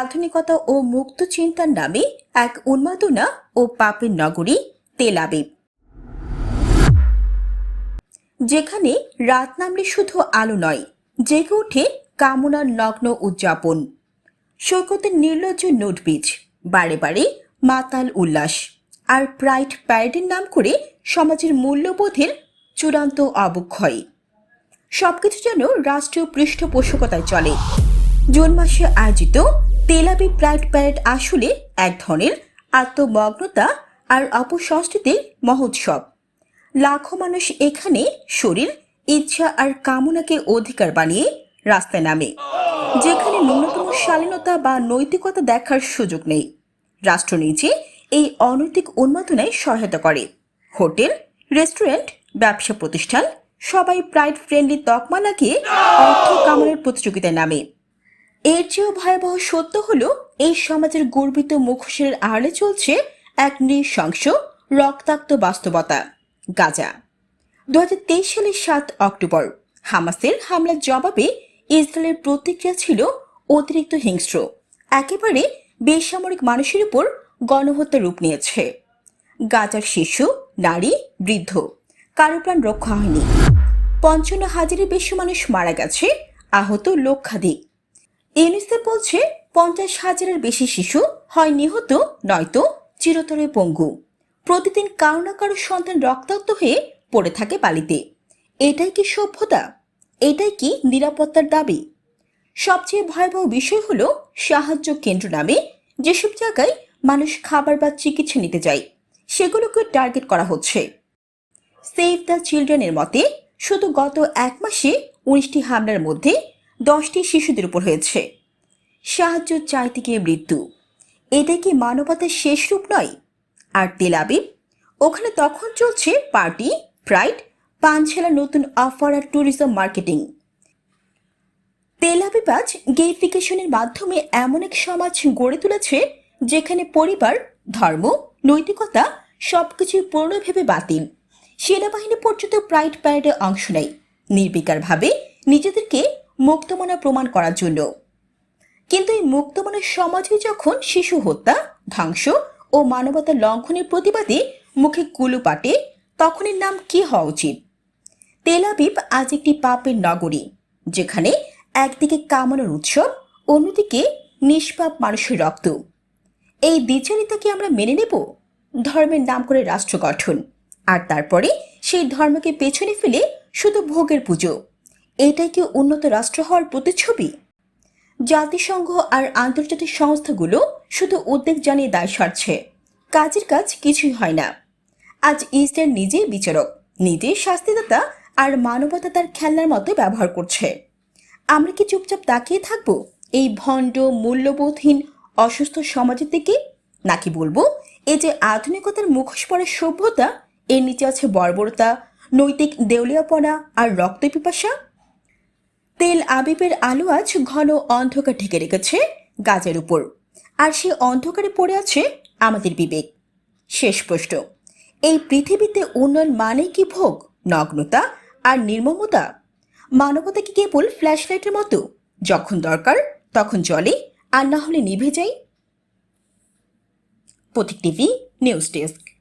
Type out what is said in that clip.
আধুনিকতা ও মুক্ত চিন্তার নামে এক উন্মাদনা ও পাপের নগরী তেল আবিব। যেখানে রাত নামলে শুধু আলো নয়, জেগে ওঠে কামনার নগ্ন উদযাপন। সৈকতের নির্লজ্জ নোট বিচ বারে বারে মাতাল উল্লাস আর প্রাইড প্যারেডের নাম করে সমাজের মূল্যবোধের চূড়ান্ত অবক্ষয়। সবকিছু যেন রাষ্ট্রীয় পৃষ্ঠপোষকতায় চলে। জুন মাসে আয়োজিত তেলাবি প্রাইড প্যারেড আসলে এক ধরনের আত্মমগ্নতা আর অপসংস্কৃতির মহোৎসব। লাখো মানুষ এখানে শরীর, ইচ্ছা আর কামনাকে অধিকার বানিয়ে রাস্তায় নামে, যেখানে ন্যূনতম শালীনতা বা নৈতিকতা দেখার সুযোগ নেই। রাষ্ট্র নিজে এই অনৈতিক উন্মাদনায় সহায়তা করে। হোটেল, রেস্টুরেন্ট, ব্যবসা প্রতিষ্ঠান সবাই প্রাইড ফ্রেন্ডলি তকমা লাগিয়ে অর্থ কামানোর প্রতিযোগিতায় নামে। এর চেয়েও ভয়াবহ সত্য হলো, এই সমাজের গর্বিত মুখোশের আড়ালে চলছে এক নৃশংস রক্তাক্ত বাস্তবতা, গাজা। দু হাজার তেইশ সালের সাত অক্টোবর, হামাসের হামলার জবাবে ইসরায়েলের প্রতিক্রিয়া ছিল অতিরিক্ত হিংস্র, একেবারে বেসামরিক মানুষের উপর গণহত্যা রূপ নিয়েছে। গাজার শিশু নারী, বৃদ্ধ, কারও প্রাণ রক্ষা হয়নি। পঞ্চান্ন হাজারের বেশি মানুষ মারা গেছে, আহত লক্ষাধিক। ইউনিসেফ বলছে, পঞ্চাশ হাজারের বেশি শিশু হয় নিহত, নয়তো চিরতরে পঙ্গু। প্রতিদিন কারও না কারও সন্তান রক্তাক্ত হয়ে পড়ে থাকে বালিতে। এটাই কি সভ্যতা? এটাই কি নিরাপত্তার দাবি? সবচেয়ে ভয়াবহ বিষয় হলো সাহায্য কেন্দ্র নামে যেসব জায়গায় মানুষ খাবার বা চিকিৎসা নিতে যায়, সেগুলোকে টার্গেট করা হচ্ছে। সেভ দ্য চিলড্রেনের মতে, শুধু গত এক মাসে উনিশটি হামলার মধ্যে দশটি শিশুদের উপর হয়েছে। সাহায্য চাইতে গিয়ে মৃত্যু। এটাই কি মানবতার শেষ রূপ নয়? আর তেল আবিব, ওখানে তখন চলছে পার্টি, প্রাইড পাঞ্ছেলা নতুন অফার আর ট্যুরিজম মার্কেটিং। তেল আবিব আজ গেইফিকেশনের মাধ্যমে এমন এক সমাজ গড়ে তুলেছে যেখানে পরিবার, ধর্ম, নৈতিকতা সবকিছু পূর্ণ ভেবে বাতিল। সেনাবাহিনী পর্যন্ত প্রাইড প্যারেডে অংশ নেয়। নির্বিকারভাবে নিজেদেরকে মুক্তমনা প্রমাণ করার জন্য। কিন্তু এই মুক্তমনের সমাজে যখন শিশু হত্যা, ধ্বংস ও মানবতা লঙ্ঘনের প্রতিবাদে মুখে কুলু পাটে, তখন এর নাম কি হওয়া উচিত? তেল আবিব আজ একটি পাপের নগরী, যেখানে একদিকে কামানোর উৎসব, অন্যদিকে নিষ্পাপ মানুষের রক্ত। এই দ্বিচারিতা কি আমরা মেনে নেব? ধর্মের নাম করে রাষ্ট্র গঠন। আর তারপরে সেই ধর্মকে পেছনে ফেলে শুধু ভোগের পুজো। এটাই কি উন্নত রাষ্ট্র হওয়ার প্রতিচ্ছবি? জাতিসংঘ আর আন্তর্জাতিক সংস্থাগুলো শুধু উদ্বেগ জানিয়ে দায় সারছে। কাজের কাজ কিছুই হয় না। আজ ইসরায়েল নিজেই বিচারক নিজেই শাস্তিদাতা আর মানবতা তার খেলনার মতো ব্যবহার করছে। আমরা কি চুপচাপ তাকিয়ে থাকব এই ভণ্ড, মূল্যবোধহীন, অসুস্থ সমাজের দিকে? নাকি বলব, এই যে আধুনিকতার মুখোশ পড়া সভ্যতা, এর নিচে আছে বর্বরতা, নৈতিক দেউলিয়াপনা আর রক্ত পিপাসা? তেল আবিবের আলো আজ ঘন অন্ধকার ঢেকে রেখেছে গাছের উপর। আর সে অন্ধকারে পড়ে আছে আমাদের বিবেক। শেষ প্রশ্ন, এই পৃথিবীতে উন্নয়ন মানে কি ভোগ, নগ্নতা আর নির্মমতা? মানবতা কি কেবল ফ্ল্যাশ লাইটের মতো? যখন দরকার, তখন জলে, আর না হলে নিভে যায়? Pratik TV, news desk.